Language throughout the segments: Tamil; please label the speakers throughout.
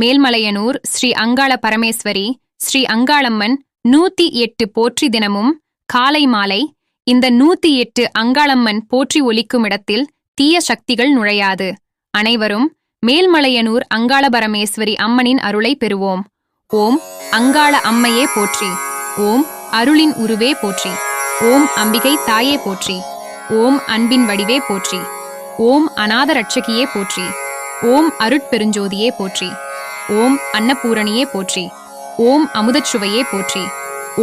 Speaker 1: மேல்மலையனூர் ஸ்ரீ அங்காள பரமேஸ்வரி ஸ்ரீ அங்காளம்மன் நூத்தி எட்டு போற்றி தினமும் காலை மாலை இந்த நூத்தி எட்டு அங்காளம்மன் போற்றி ஒலிக்கும் இடத்தில் தீய சக்திகள் நுழையாது. அனைவரும் மேல்மலையனூர் அங்காள பரமேஸ்வரி அம்மனின் அருளை பெறுவோம். ஓம் அங்காள அம்மையே போற்றி. ஓம் அருளின் உருவே போற்றி. ஓம் அம்பிகை தாயே போற்றி. ஓம் அன்பின் வடிவே போற்றி. ஓம் அநாத ரட்சகியே போற்றி. ஓம் அருட்பெருஞ்சோதியே போற்றி. ஓம் அன்னபூரணியே போற்றி ஓம் அமுதச்சுவையே போற்றி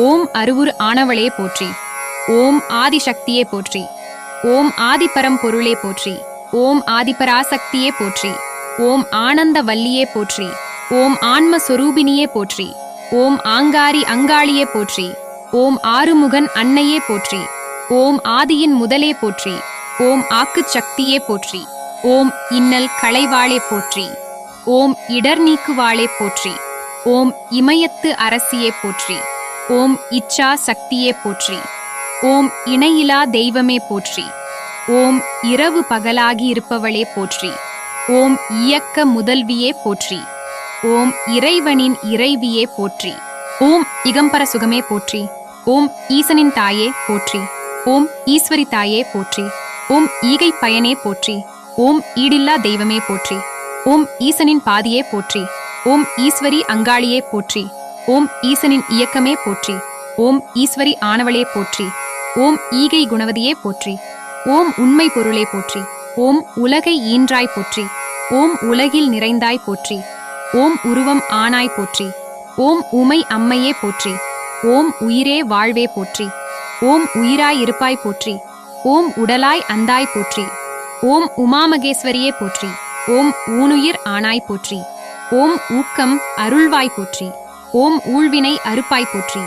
Speaker 1: ஓம் அருவுரு ஆனவளே போற்றி ஓம் ஆதிசக்தியே போற்றி ஓம் ஆதிபரம் பொருளே போற்றி ஓம் ஆதிபராசக்தியே போற்றி ஓம் ஆனந்த வல்லியே போற்றி ஓம் ஆன்ம சொரூபினியே போற்றி ஓம் ஆங்காரி அங்காளியே போற்றி ஓம் ஆறுமுகன் அன்னையே போற்றி ஓம் ஆதியின் முதலே போற்றி ஓம் ஆக்குச் சக்தியே போற்றி ஓம் இன்னல் களைவாளே போற்றி ஓம் இடர் நீக்குவாளே போற்றி ஓம் இமயத்து அரசியே போற்றி ஓம் இச்சா சக்தியே போற்றி ஓம் இணையிலா தெய்வமே போற்றி ஓம் இரவு பகலாகி இருப்பவளே போற்றி ஓம் இயக்க முதல்வியே போற்றி ஓம் இறைவனின் இறைவியே போற்றி ஓம் இகம்பர சுகமே போற்றி ஓம் ஈசனின் தாயே போற்றி ஓம் ஈஸ்வரி தாயே போற்றி ஓம் ஈகை பயனே போற்றி ஓம் ஈடில்லா தெய்வமே போற்றி ஓம் ஈசனின் பாதியே போற்றி ஓம் ஈஸ்வரி அங்காளியே போற்றி ஓம் ஈசனின் இயக்கமே போற்றி ஓம் ஈஸ்வரி ஆனவளே போற்றி ஓம் ஈகை குணவதியே போற்றி ஓம் உண்மை பொருளே போற்றி ஓம் உலகை ஈன்றாய் போற்றி ஓம் உலகில் நிறைந்தாய் போற்றி ஓம் உருவம் ஆனாய் போற்றி ஓம் உமை அம்மையே போற்றி ஓம் உயிரே வாழ்வே போற்றி ஓம் உயிராய் இருப்பாய் போற்றி ஓம் உடலாய் அந்தாய் போற்றி ஓம் உமாமகேஸ்வரியே போற்றி ஓம் ஊனுயிர் ஆனாய் போற்றி ஓம் ஊக்கம் அருள்வாய் போற்றி ஓம் ஊழ்வினை அறுப்பாய் போற்றி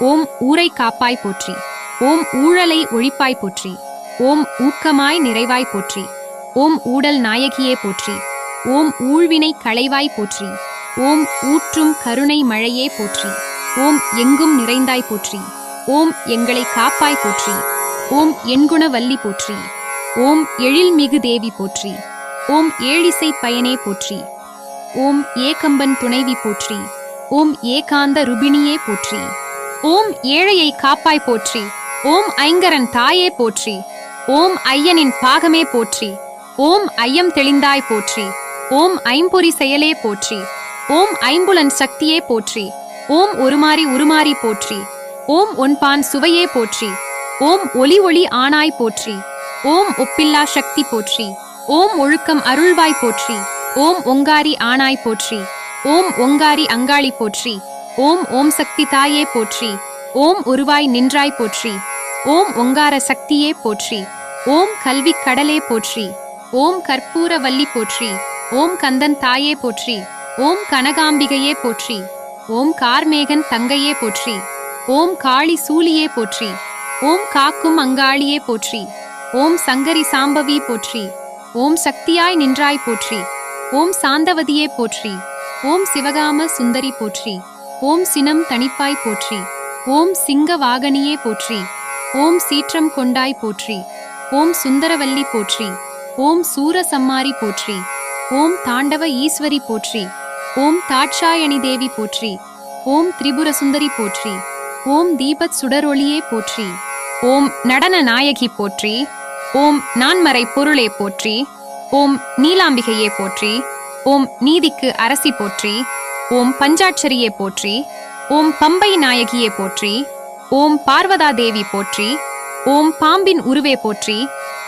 Speaker 1: ஓம் ஊரை காப்பாய் போற்றி ஓம் ஊழலை ஒழிப்பாய் போற்றி ஓம் ஊக்கமாய் நிறைவாய் போற்றி ஓம் ஊடல் நாயகியே போற்றி ஓம் ஊழ்வினை களைவாய் போற்றி ஓம் ஊற்றும் கருணை மழையே போற்றி ஓம் எங்கும் நிறைந்தாய் போற்றி ஓம் எங்களை காப்பாய் போற்றி ஓம் எண்குணவல்லி போற்றி ஓம் எழில்மிகு தேவி போற்றி ஓம் ஏழிசை பயனே போற்றி ஓம் ஏகம்பன் துணைவி போற்றி ஓம் ஏகாந்த ருபிணியே போற்றி ஓம் ஏழையை காப்பாய் போற்றி ஓம் ஐங்கரன் தாயே போற்றி ஓம் ஐயனின் பாகமே போற்றி ஓம் ஐயம் தெளிந்தாய் போற்றி ஓம் ஐம்பொறி செயலே போற்றி ஓம் ஐம்புலன் சக்தியே போற்றி ஓம் ஒருமாறி உருமாறி போற்றி ஓம் ஒன்பான் சுவையே போற்றி ஓம் ஒளி ஒளி ஆனாய் போற்றி ஓம் ஒப்பில்லா சக்தி போற்றி ஓம் ஒழுக்கம் அருள்வாய் போற்றி ஓம் ஒங்காரி ஆனாய் போற்றி ஓம் ஒங்காரி அங்காளி போற்றி ஓம் ஓம் சக்தி தாயே போற்றி ஓம் உருவாய் நின்றாய் போற்றி ஓம் ஒங்கார சக்தியே போற்றி ஓம் கல்வி கடலே போற்றி ஓம் கற்பூர வல்லி போற்றி ஓம் கந்தன் தாயே போற்றி ஓம் கனகாம்பிகையே போற்றி ஓம் கார்மேகன் தங்கையே போற்றி ஓம் காளி சூலியே போற்றி ஓம் காக்கும் அங்காளியே போற்றி ஓம் சங்கரி சாம்பவி போற்றி ஓம் சக்தியாய் நின்றாய் போற்றி ஓம் சாந்தவதியே போற்றி ஓம் சிவகாம சுந்தரி போற்றி ஓம் சினம் தணிப்பாய் போற்றி ஓம் சிங்க வாகனியே போற்றி ஓம் சீற்றம் கொண்டாய் போற்றி ஓம் சுந்தரவல்லி போற்றி ஓம் சூரசம்மாரி போற்றி ஓம் தாண்டவ ஈஸ்வரி போற்றி ஓம் தாட்சாயணி தேவி போற்றி ஓம் திரிபுர சுந்தரி போற்றி ஓம் தீபத் சுடரொளியே போற்றி ஓம் நடன நாயகி போற்றி ஓம் நான்மறை பொருளே போற்றி. ஓம் நீலாம்பிகையே போற்றி. ஓம் நீதிக்கு அரசி போற்றி. ஓம் பஞ்சாட்சரியே போற்றி. ஓம் பம்பை நாயகியே போற்றி. ஓம் பார்வதா தேவி போற்றி. ஓம் பாம்பின் உருவே போற்றி.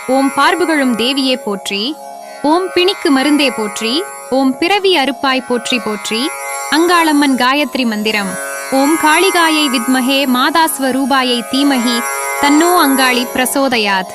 Speaker 1: ஓம் பார்புகளும் தேவியே போற்றி. ஓம் பிணிக்கு மருந்தே போற்றி. ஓம் பிறவி அறுப்பாய் போற்றி போற்றி. அங்காளம்மன் காயத்ரி மந்திரம். ஓம் காளிகாயை வித்மகே மாதாஸ்வரூபாயை தீமஹி தன்னோ அங்காளி பிரசோதயாத்.